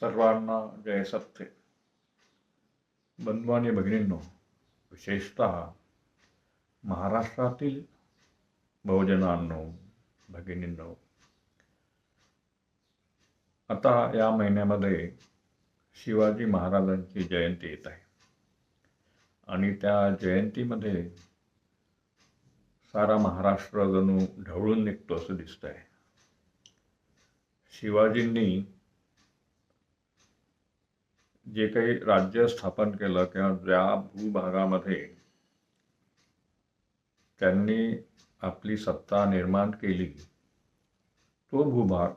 सर्वांना जय सत्य. बंधू आणि भगिनींनो विशेषतः महाराष्ट्रातील बहुजनांनो भगिनींनो आता या महिन्यामध्ये शिवाजी महाराजांची जयंती येत आहे. आणि त्या जयंतीमध्ये सारा महाराष्ट्र जणू ढवळून निघतो असं दिसतंय. शिवाजींनी जे काही राज्य स्थापन केलं किंवा ज्या भूभागामध्ये त्यांनी आपली सत्ता निर्माण केली तो भूभाग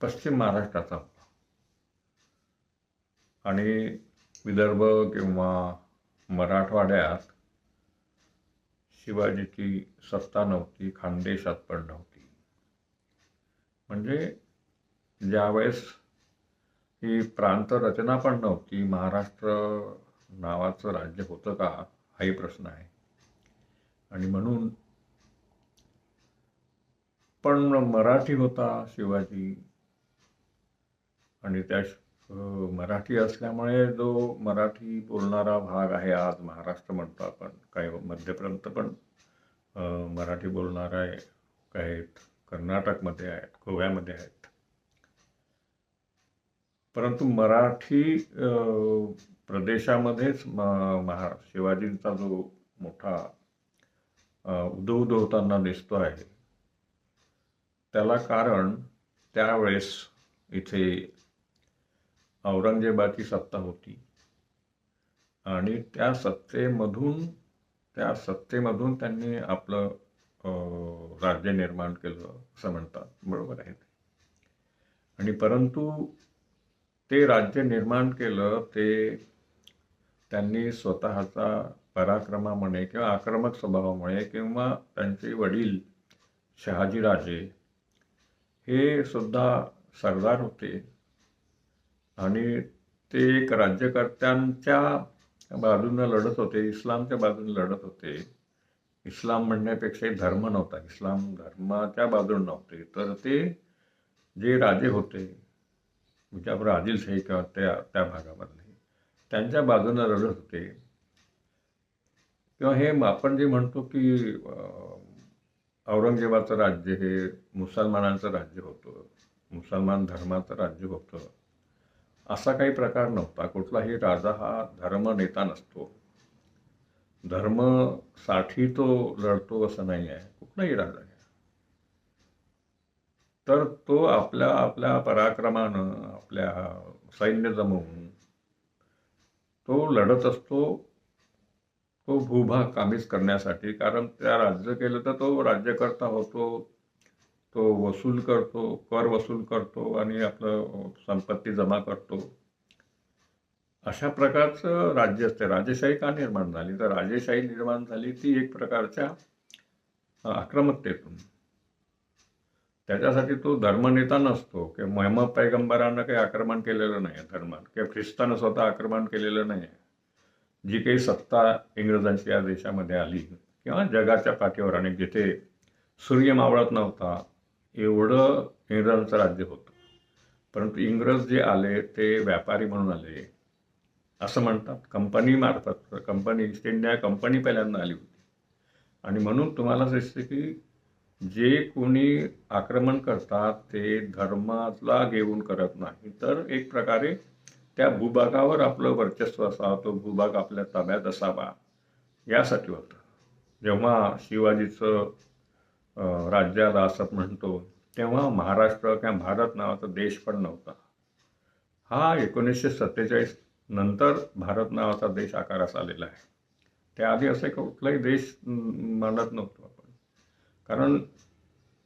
पश्चिम महाराष्ट्राचा. होता आणि विदर्भ किंवा मराठवाड्यात शिवाजीची सत्ता नव्हती खानदेशात पण नव्हती. म्हणजे ज्यावेळेस ही प्रांत रचना पण नव्हती. महाराष्ट्र नावाचं राज्य होतं का? हाही प्रश्न आहे. आणि म्हणून पण मराठी होता शिवाजी. आणि त्या मराठी असल्यामुळे जो मराठी बोलणारा भाग आहे आज महाराष्ट्र म्हणतो आपण काही मध्यपर्यंत पण मराठी बोलणारा आहे काही कर्नाटकमध्ये आहेत गोव्यामध्ये आहेत. परंतु मराठी अं, प्रदेशामध्येच म- महा शिवाजींचा जो मोठा उदो उदो होताना दिसतो आहे त्याला कारण त्यावेळेस इथे औरंगजेबाची सत्ता होती. आणि त्या सत्तेमधून त्या सत्तेमधून त्यांनी आपलं अं, राज्य निर्माण केलं असं म्हणतात. बरोबर आहे. आणि परंतु ते राज्य निर्माण केलं ते त्यांनी स्वतःचा पराक्रमामुळे किंवा आक्रमक स्वभावामुळे किंवा त्यांचे वडील शहाजीराजे हे सुद्धा सरदार होते. आणि ते एक राज्यकर्त्यांच्या बाजूनं लढत होते इस्लामच्या बाजूने लढत होते. इस्लाम म्हणण्यापेक्षा धर्म नव्हता इस्लाम धर्माच्या बाजूने नव्हते. तर ते जे राजे होते विजापूर आदिलशाही किंवा त्या त्या भागामधले त्यांच्या बाजूनं रडत होते. किंवा हे आपण जे म्हणतो की औरंगजेबाचं राज्य हे मुसलमानांचं राज्य होतं. मुसलमान धर्माचं राज्य होतं. असा काही प्रकार नव्हता. कुठलाही राजा हा धर्म नेता नसतो. धर्मसाठी तो लढतो असं नाही आहे कुठलाही राजा. तर तो आपल्या आपल्या पराक्रमानं आपल्या सैन्य जमवून तो लढत असतो तो भूभाग कामीच करण्यासाठी. कारण त्या राज्य केलं तर तो राज्यकर्ता होतो तो वसूल करतो कर वसूल करतो आणि आपलं संपत्ती जमा करतो. अशा प्रकारचं राज्य असते. राजेशाही का निर्माण झाली? तर राजेशाही निर्माण झाली ती एक प्रकारच्या आक्रमकतेतून. त्याच्यासाठी तो धर्मनेता नसतो की मोहम्मद पैगंबरानं काही आक्रमण केलेलं नाही आहे धर्मात. किंवा ख्रिस्तानं स्वतः आक्रमण केलेलं नाही. आहे जी काही सत्ता इंग्रजांची या देशामध्ये आली किंवा जगाच्या पाठीवर आणि जिथे सूर्य मावळत नव्हता एवढं इंग्रजांचं राज्य होतं. परंतु इंग्रज जे आले ते व्यापारी म्हणून आले. असं म्हणतात कंपनी मार्फत कंपनी ईस्ट इंडिया कंपनी पहिल्यांदा आली होती. आणि म्हणून तुम्हाला दिसते की जे कोणी आक्रमण करतात ते धर्माला घेऊन करत नाही. तर एक प्रकारे त्या भूभागावर आपलं वर्चस्व असावं तो भूभाग आपल्या ताब्यात असावा. यासाठी होतं. जेव्हा शिवाजीचं राज्याला असं म्हणतो तेव्हा महाराष्ट्र किंवा भारत नावाचा देश पण नव्हता. हा एकोणीसशे सत्तेचाळीस नंतर भारत नावाचा देश आकारास आलेला आहे. त्याआधी असे कुठलाही देश मानत नव्हतं कारण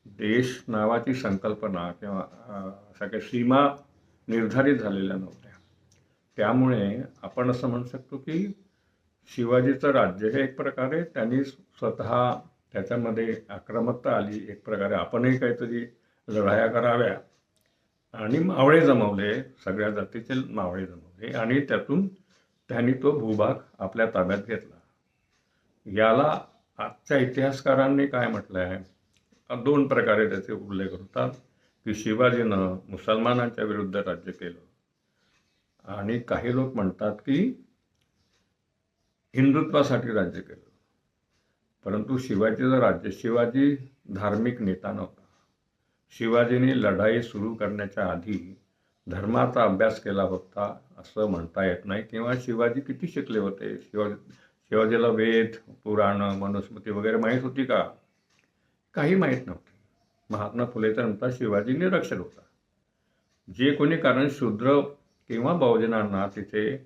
देश नावाची संकल्पना किंवा सगळ्या अशा काही सीमा निर्धारित झालेल्या नव्हत्या. त्यामुळे आपण असं म्हणू शकतो की शिवाजीचं राज्य हे एक प्रकारे त्यांनी स्वतः त्याच्यामध्ये आक्रमकता आली एक प्रकारे आपणही काहीतरी लढाया कराव्या. आणि मावळे जमवले सगळ्या जातीचे मावळे जमवले आणि त्यातून त्यांनी तो भूभाग आपल्या ताब्यात घेतला. याला आजच्या इतिहासकारांनी काय म्हटलं आहे दोन प्रकारे त्याचे उल्लेख होतात. की शिवाजीनं मुसलमानांच्या विरुद्ध राज्य केलं. आणि काही लोक म्हणतात की हिंदुत्वासाठी राज्य केलं. परंतु शिवाजीचं राज्य शिवाजी धार्मिक नेता नव्हता. शिवाजीने लढाई सुरू करण्याच्या आधी धर्माचा अभ्यास केला होता असं म्हणता येत नाही. किंवा शिवाजी किती शिकले होते? शिवाजी शिवाजीला वेद पुराणं मनुस्मृती वगैरे माहीत होती का? काही माहीत नव्हती. महात्मा फुलेचा म्हणतात शिवाजी निरक्षर होता. जे कोणी कारण शूद्र किंवा बहुजनांना तिथे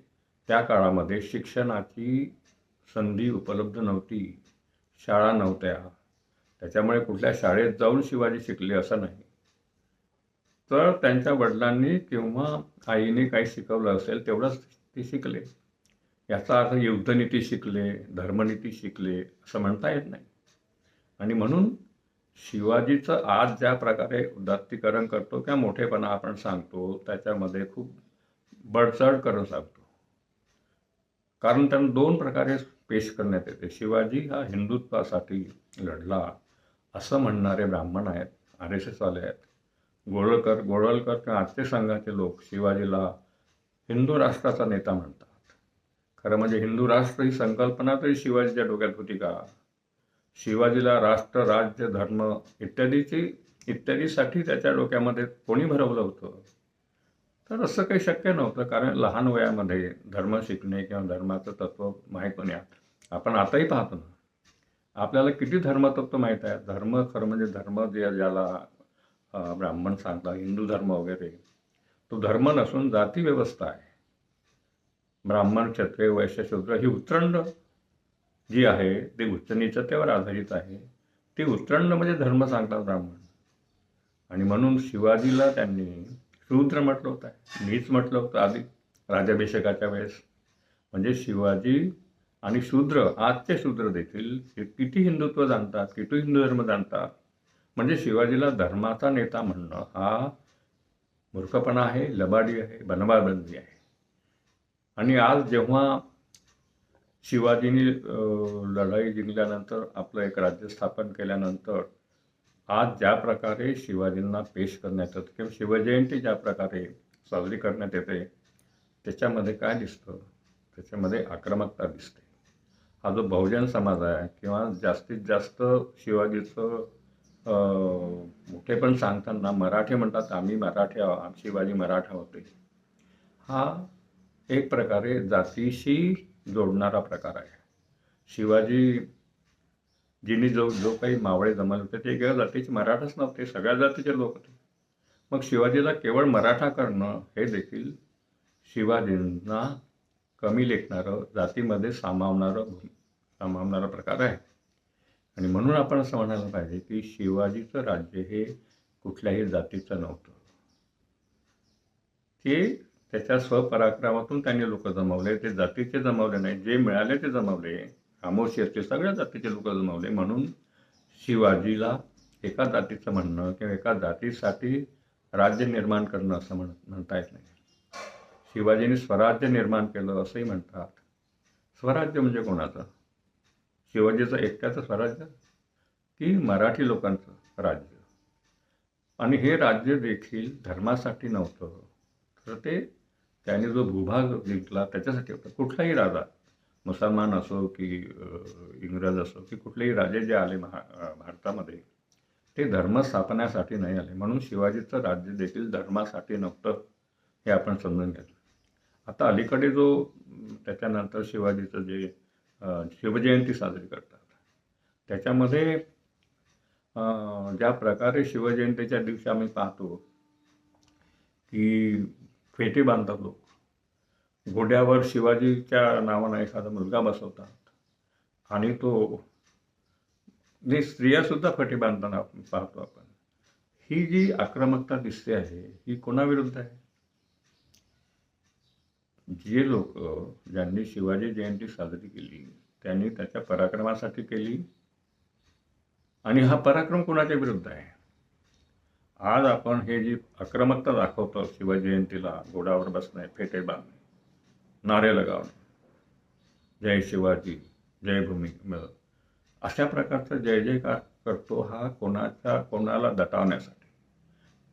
त्या काळामध्ये शिक्षणाची संधी उपलब्ध नव्हती. शाळा नव्हत्या. त्याच्यामुळे कुठल्या शाळेत जाऊन शिवाजी शिकले असं नाही. तर त्यांच्या वडिलांनी किंवा आईने काही शिकवलं असेल तेवढंच ते शिकले. याचा अर्थ युद्धनीती शिकले धर्मनीती शिकले असं म्हणता येत नाही. आणि म्हणून शिवाजीचं आज ज्या प्रकारे उदात्तीकरण करतो किंवा मोठेपणा आपण सांगतो त्याच्यामध्ये खूप बडचड करून सांगतो. कारण त्यांना दोन प्रकारे पेश करण्यात येते. शिवाजी हा हिंदुत्वासाठी लढला असं म्हणणारे ब्राह्मण आहेत आर एस एसवाले आहेत. गोळकर गोळवलकर किंवा आजचे संघाचे लोक शिवाजीला हिंदू राष्ट्राचा नेता म्हणतात. खरं म्हणजे हिंदू राष्ट्र ही संकल्पना तरी शिवाजीच्या डोक्यात होती का? शिवाजीला राष्ट्र राज्य धर्म इत्यादीची इत्यादीसाठी त्याच्या डोक्यामध्ये कोणी भरवलं होतं? तर असं काही शक्य नव्हतं कारण लहान वयामध्ये धर्म शिकणे किंवा धर्माचं तत्त्व माहीत होण्या आपण आताही पाहतो ना. आपल्याला किती धर्मतत्व माहीत आहे धर्म खरं म्हणजे धर्म जे ज्याला ब्राह्मण सांगतात हिंदू धर्म वगैरे. तो धर्म नसून जाती व्यवस्था आहे. ब्राह्मण क्षत्रिय वैश्य शूद्र ही उतरंड जी आहे ती उच्चनीचतेवर आधारित आहे. ती उतरंड म्हणजे धर्म सांगतात ब्राह्मण. आणि म्हणून शिवाजीला त्यांनी शूद्र म्हटलं होतं नीच म्हटलं होतं आधी राजाभिषेकाच्या वेळेस. म्हणजे शिवाजी आणि शूद्र आजचे शूद्र देखील हे किती हिंदुत्व जाणतात किती हिंदू धर्म जाणतात? म्हणजे शिवाजीला धर्माचा नेता म्हणणं हा मूर्खपणा आहे लबाडी आहे बनवाबंदी आहे. आणि आज जेव्हा शिवाजीने लढाई जिंकल्यानंतर आपलं एक राज्य स्थापन केल्यानंतर आज ज्या प्रकारे शिवाजींना पेश करण्यात येतं किंवा शिवजयंती ज्या प्रकारे साजरी करण्यात येते त्याच्यामध्ये काय दिसतं? त्याच्यामध्ये आक्रमकता दिसते. हा जो बहुजन समाज आहे किंवा जास्तीत जास्त शिवाजीचं मोठे पण सांगताना मराठी म्हणतात आम्ही मराठी आहो शिवाजी मराठा होते हा एक प्रकारे जातीशी जोडणारा प्रकार आहे. शिवाजी जिने जो जो काही मावळे जमाले होते ते केवळ जातीचे मराठाच नव्हते सगळ्या जातीचे लोक होते. मग शिवाजीला केवळ मराठा करणं हे देखील शिवाजींना कमी लेखणारं जातीमध्ये सामावणारं सामावणारा प्रकार आहे. आणि म्हणून आपण असं म्हणायला पाहिजे की शिवाजीचं राज्य हे कुठल्याही जातीचं नव्हतं. ते त्याच्या स्वपराक्रमातून त्यांनी लोक जमवले ते जातीचे जमवले नाही जे मिळाले ते जमवले. असते सगळ्या जातीचे लोक जमवले. म्हणून शिवाजीला एका जातीचं म्हणणं किंवा एका जातीसाठी राज्य निर्माण करणं असं म्हण म्हणता येत नाही. शिवाजीने स्वराज्य निर्माण केलं असंही म्हणतात. स्वराज्य म्हणजे कोणाचं? शिवाजीचं एकट्याचं स्वराज्य? की मराठी लोकांचं राज्य? आणि हे राज्य देखील धर्मासाठी नव्हतं. तर ते त्याने जो भूभाग जिंकला त्याच्यासाठी होता. कुठलाही राजा मुसलमान असो की इंग्रज असो की कुठलेही राजे जे आले महा भारतामध्ये ते धर्म स्थापण्यासाठी नाही आले. म्हणून शिवाजीचं राज्य देखील धर्मासाठी नव्हतं हे आपण समजून घेतलं. आता अलीकडे जो त्याच्यानंतर शिवाजीचं जे शिवजयंती साजरी करतात त्याच्यामध्ये ज्या प्रकारे शिवजयंतीच्या दिवशी आम्ही पाहतो की फेटे बांधतात लोक. घोड्यावर शिवाजीच्या नावानं एखादा मुलगा बसवतात. आणि तो जे स्त्रियासुद्धा फटे बांधताना आपण पाहतो आपण ही जी आक्रमकता दिसते आहे ही कोणाविरुद्ध आहे? जे लोक ज्यांनी शिवाजी जयंती साजरी केली त्यांनी त्याच्या पराक्रमासाठी केली आणि हा पराक्रम कोणाच्या विरुद्ध आहे? आज आपण हे जी आक्रमकता दाखवतो शिवजयंतीला घोडावर बसणे फेटे बांधणे नारे लगावणे जय शिवाजी जय भूमी अशा प्रकारचा जय जयकार करतो हा कोणाच्या कोणाला दटावण्यासाठी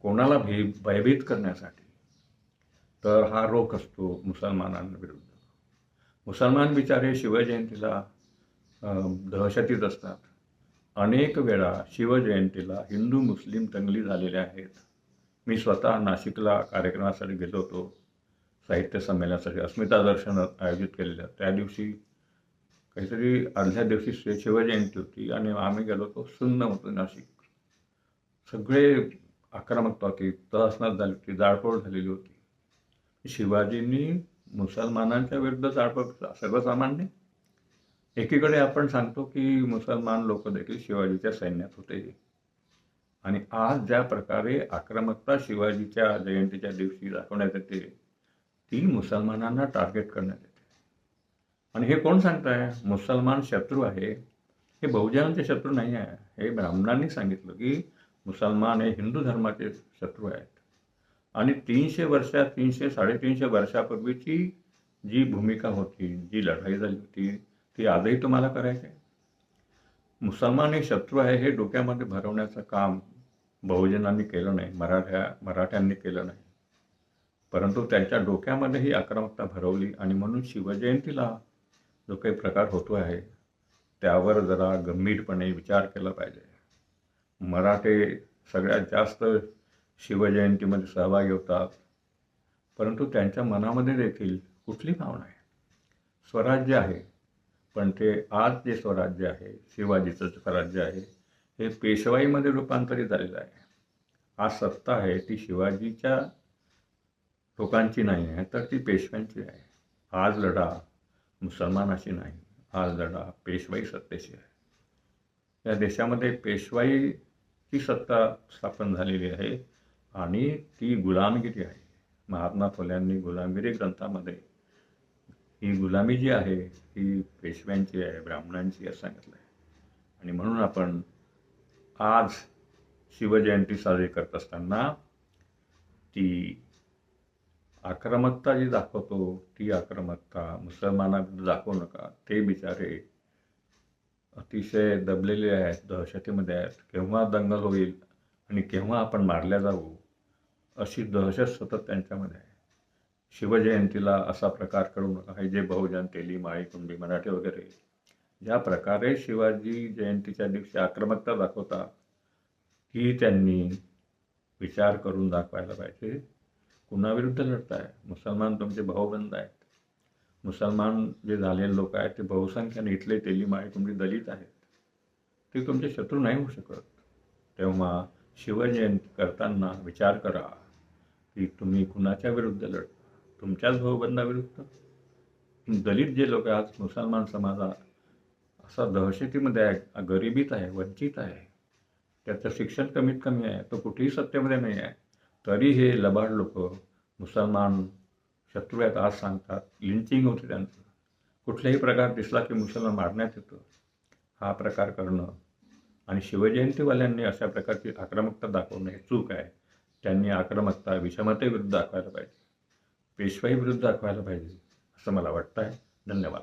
कोणाला भय भयभीत करण्यासाठी. तर हा रोख असतो मुसलमानांविरुद्ध मुसलमान बिचारे शिवजयंतीला दहशतीत असतात. अनेक वेळा शिवजयंतीला हिंदू मुस्लिम दंगली झालेल्या आहेत. मी स्वतः नाशिकला कार्यक्रमासाठी गेलो होतो. साहित्य संमेलनासाठी अस्मिता दर्शन आयोजित केलेलं त्या दिवशी काहीतरी अर्ध्या दिवशी शि- शिवजयंती होती आणि आम्ही गेलो होतो सुन्न होतो नाशिक. सगळे आक्रमकता होती तहसनात झाली होती जाळपोळ झालेली होती. शिवाजींनी मुसलमानांच्या विरुद्ध जाळपोळ सर्वसामान्य एकीकडे आपण सांगतो की मुसलमान लोक देखील शिवाजीच्या सैन्यात होते. आणि आज ज्या प्रकारे आक्रमकता शिवाजीच्या जयंतीच्या दिवशी दाखवण्यात येते ती मुसलमानांना टार्गेट करण्यात येते. आणि हे कोण सांगताय? मुसलमान शत्रू आहे. हे बहुजनांचे शत्रू नाही आहे. हे ब्राह्मणांनी सांगितलं की मुसलमान हे हिंदू धर्माचे शत्रू आहेत. आणि तीनशे वर्षात तीनशे साडेतीनशे वर्षापूर्वीची जी भूमिका होती जी लढाई झाली होती ती आजही तुम्हाला करायची आहे मुसलमान हे शत्रू आहे हे डोक्यामध्ये भरवण्याचं काम बहुजनांनी केलं नाही मराठ्या मराठ्यांनी केलं नाही. परंतु त्यांच्या डोक्यामध्ये ही आक्रमकता भरवली आणि म्हणून शिवजयंतीला जो काही प्रकार होतो आहे त्यावर जरा गंभीरपणे विचार केला पाहिजे. मराठे सगळ्यात जास्त शिवजयंतीमध्ये सहभागी होतात परंतु त्यांच्या मनामध्ये देखील कुठली भावना आहे? स्वराज्य आहे. पण ते आज जे स्वराज्य आहे शिवाजीचं स्वराज्य आहे हे पेशवाईमध्ये रूपांतरित झालेलं आहे. आज सत्ता आहे ती शिवाजीच्या लोकांची नाही आहे तर ती पेशव्यांची आहे. आज लढा मुसलमानाशी नाही आज लढा पेशवाई सत्तेशी आहे. या देशामध्ये पेशवाईची सत्ता स्थापन झालेली आहे आणि ती गुलामगिरी आहे. महात्मा फुल्यांनी गुलामगिरी ग्रंथामध्ये ही गुलामी जी आहे ही पेशव्यांची आहे ब्राह्मणांची असं सांगितलं आहे. आणि म्हणून आपण आज शिवजयंती साजरी करत असताना ती आक्रमकता जी दाखवतो ती आक्रमकता मुसलमानाकडे दाखवू नका. ते बिचारे अतिशय दबलेले आहेत दहशतीमध्ये आहेत. केव्हा दंगल होईल आणि केव्हा आपण मारल्या जाऊ अशी दहशत सतत त्यांच्यामध्ये आहे. शिवजयंतीला असा प्रकार करू नका. हे जे बहुजन तेली माळी कुंडी मराठे वगैरे ज्या प्रकारे शिवाजी जयंतीच्या दिवशी आक्रमकता दाखवता ही त्यांनी विचार करून दाखवायला पाहिजे. कुणाविरुद्ध लढताय? मुसलमान तुमचे भाऊबंद आहेत. मुसलमान जे झालेले लोक आहेत ते बहुसंख्याने इथले तेली माळी कुंडी दलित आहेत. ते तुमचे शत्रू नाही होऊ शकत. तेव्हा शिवजयंती करताना विचार करा की तुम्ही कुणाच्या विरुद्ध लढता तुमच्याच भाऊबंदाविरुद्ध. दलित जे लोक आज मुसलमान समाजात असा दहशतीमध्ये आहे गरिबीत आहे वंचित आहे. त्याचं शिक्षण कमीत कमी आहे तो कुठेही सत्तेमध्ये नाही आहे. तरी हे लबाड लोक मुसलमान शत्रू आहेत आज सांगतात लिंचिंग होते त्यांचं. कुठलाही प्रकार दिसला की मुसलमान मारण्यात येतो. हा प्रकार करणं. आणि शिवजयंतीवाल्यांनी अशा प्रकारची आक्रमकता दाखवणं हे चूक आहे. त्यांनी आक्रमकता विषमतेविरुद्ध दाखवायला पाहिजे. पेशवाईविरुद्ध दाखवायला पाहिजे असं मला वाटतं आहे धन्यवाद.